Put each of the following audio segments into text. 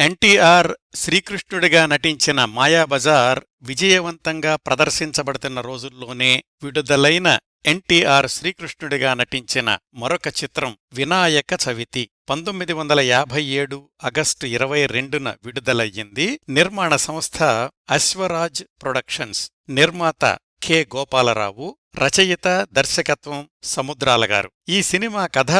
ఎన్టీఆర్ శ్రీకృష్ణుడిగా నటించిన మాయాబజార్ విజయవంతంగా ప్రదర్శించబడుతున్న రోజుల్లోనే విడుదలైన ఎన్టీఆర్ శ్రీకృష్ణుడిగా నటించిన మరొక చిత్రం వినాయక చవితి పంతొమ్మిది వందల యాభై ఏడు ఆగస్టు ఇరవై రెండున విడుదలయ్యింది. నిర్మాణ సంస్థ అశ్వరాజ్ ప్రొడక్షన్స్. నిర్మాత కె. గోపాలరావు. రచయిత దర్శకత్వం సముద్రాల గారు. ఈ సినిమా కథ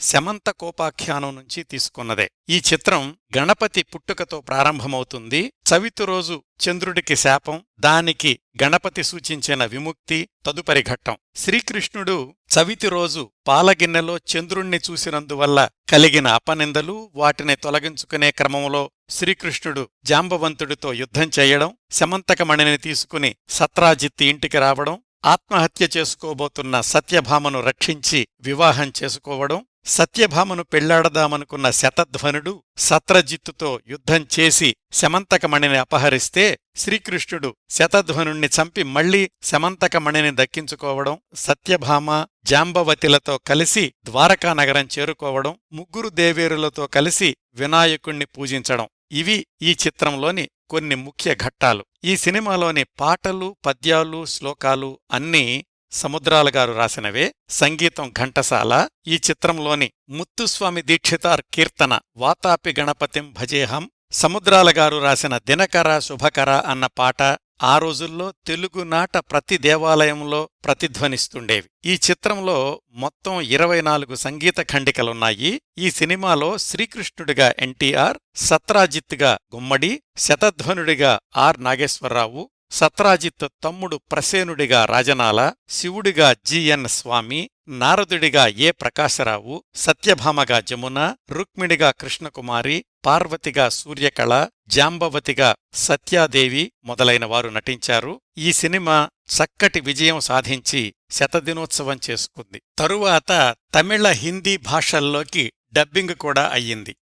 శమంత కోపాఖ్యానం నుంచి తీసుకున్నదే. ఈ చిత్రం గణపతి పుట్టుకతో ప్రారంభమవుతుంది. చవితి రోజు చంద్రుడికి శాపం దానికి గణపతి సూచించిన విముక్తి తదుపరి ఘట్టం. శ్రీకృష్ణుడు చవితి రోజు పాలగిన్నెలో చంద్రుణ్ణి చూసినందువల్ల కలిగిన అపనిందలు వాటిని తొలగించుకునే క్రమంలో శ్రీకృష్ణుడు జాంబవంతుడితో యుద్ధం చేయడం శమంతకమణిని తీసుకుని సత్రాజిత్తి ఇంటికి రావడం ఆత్మహత్య చేసుకోబోతున్న సత్యభామను రక్షించి వివాహం చేసుకోవడం సత్యభామను పెళ్ళాడదామనుకున్న శతధ్వనుడు సత్రజిత్తుతో యుద్ధం చేసి శమంతకమణిని అపహరిస్తే శ్రీకృష్ణుడు శతధ్వనుణ్ణి చంపి మళ్ళీ శమంతకమణిని దక్కించుకోవడం సత్యభామ జాంబవతిలతో కలిసి ద్వారకానగరం చేరుకోవడం ముగ్గురు దేవేరులతో కలిసి వినాయకుణ్ణి పూజించడం. ఇవి ఈ చిత్రంలోని కొన్ని ముఖ్య ఘట్టాలు. ఈ సినిమాలోని పాటలు పద్యాలు శ్లోకాలు అన్నీ సముద్రాల గారు రాసినవే సంగీతం ఘంటసాల. ఈ చిత్రంలోని ముత్తుస్వామి దీక్షితార్ కీర్తన వాతాపి గణపతిం భజేహం. సముద్రాల గారు రాసిన దినకర శుభకర అన్న పాట ఆ రోజుల్లో తెలుగునాట ప్రతి దేవాలయంలో ప్రతిధ్వనిస్తుండేవి. ఈ చిత్రంలో మొత్తం ఇరవై నాలుగు సంగీత ఖండికలున్నాయి. ఈ సినిమాలో శ్రీకృష్ణుడిగా ఎన్టీఆర్ సత్రాజిత్గా గుమ్మడి శతధ్వనుడిగా ఆర్ నాగేశ్వరరావు సత్రాజిత్ తమ్ముడు ప్రసేనుడిగా రాజనాల శివుడిగా జిఎన్ స్వామి నారదుడిగా ఏ ప్రకాశరావు సత్యభామగా జమున రుక్మిణిగా కృష్ణకుమారి పార్వతిగా సూర్యకళ జాంబవతిగా సత్యాదేవి మొదలైన వారు నటించారు. ఈ సినిమా చక్కటి విజయం సాధించి శతదినోత్సవం చేసుకుంది. తరువాత తమిళ హిందీ భాషల్లోకి డబ్బింగ్ కూడా అయ్యింది.